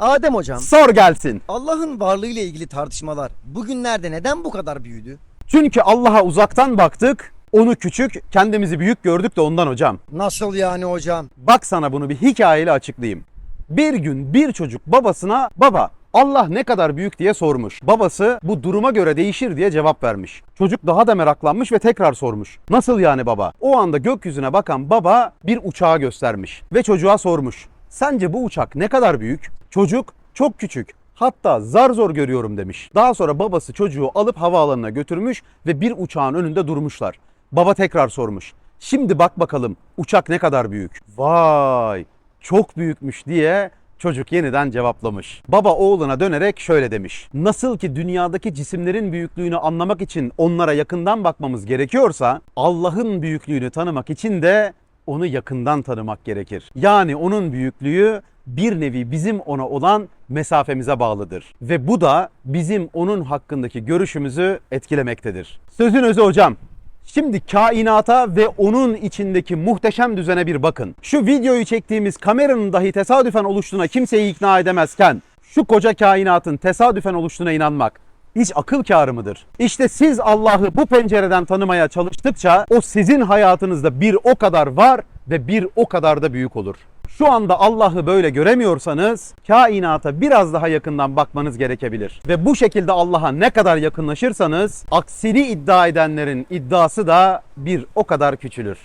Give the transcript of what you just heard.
Adem hocam, Sor gelsin. Allah'ın varlığıyla ilgili tartışmalar bugünlerde neden bu kadar büyüdü? Çünkü Allah'a uzaktan baktık, onu küçük, kendimizi büyük gördük de ondan hocam. Nasıl yani hocam? Bak sana bunu bir hikayeyle açıklayayım. Bir gün bir çocuk babasına baba Allah ne kadar büyük diye sormuş. Babası bu duruma göre değişir diye cevap vermiş. Çocuk daha da meraklanmış ve tekrar sormuş. Nasıl yani baba? O anda gökyüzüne bakan baba bir uçağı göstermiş ve çocuğa sormuş. Sence bu uçak ne kadar büyük? Çocuk çok küçük. Hatta zar zor görüyorum demiş. Daha sonra babası çocuğu alıp havaalanına götürmüş ve bir uçağın önünde durmuşlar. Baba tekrar sormuş. Şimdi bak bakalım uçak ne kadar büyük. Vay çok büyükmüş diye çocuk yeniden cevaplamış. Baba oğluna dönerek şöyle demiş. Nasıl ki dünyadaki cisimlerin büyüklüğünü anlamak için onlara yakından bakmamız gerekiyorsa Allah'ın büyüklüğünü tanımak için de onu yakından tanımak gerekir. Yani onun büyüklüğü bir nevi bizim ona olan mesafemize bağlıdır. Ve bu da bizim onun hakkındaki görüşümüzü etkilemektedir. Sözün özü hocam. Şimdi kainata ve onun içindeki muhteşem düzene bir bakın. Şu videoyu çektiğimiz kameranın dahi tesadüfen oluştuğuna kimseyi ikna edemezken şu koca kainatın tesadüfen oluştuğuna inanmak hiç akıl kârı mıdır? İşte siz Allah'ı bu pencereden tanımaya çalıştıkça o sizin hayatınızda bir o kadar var ve bir o kadar da büyük olur. Şu anda Allah'ı böyle göremiyorsanız kainata biraz daha yakından bakmanız gerekebilir. Ve bu şekilde Allah'a ne kadar yakınlaşırsanız aksini iddia edenlerin iddiası da bir o kadar küçülür.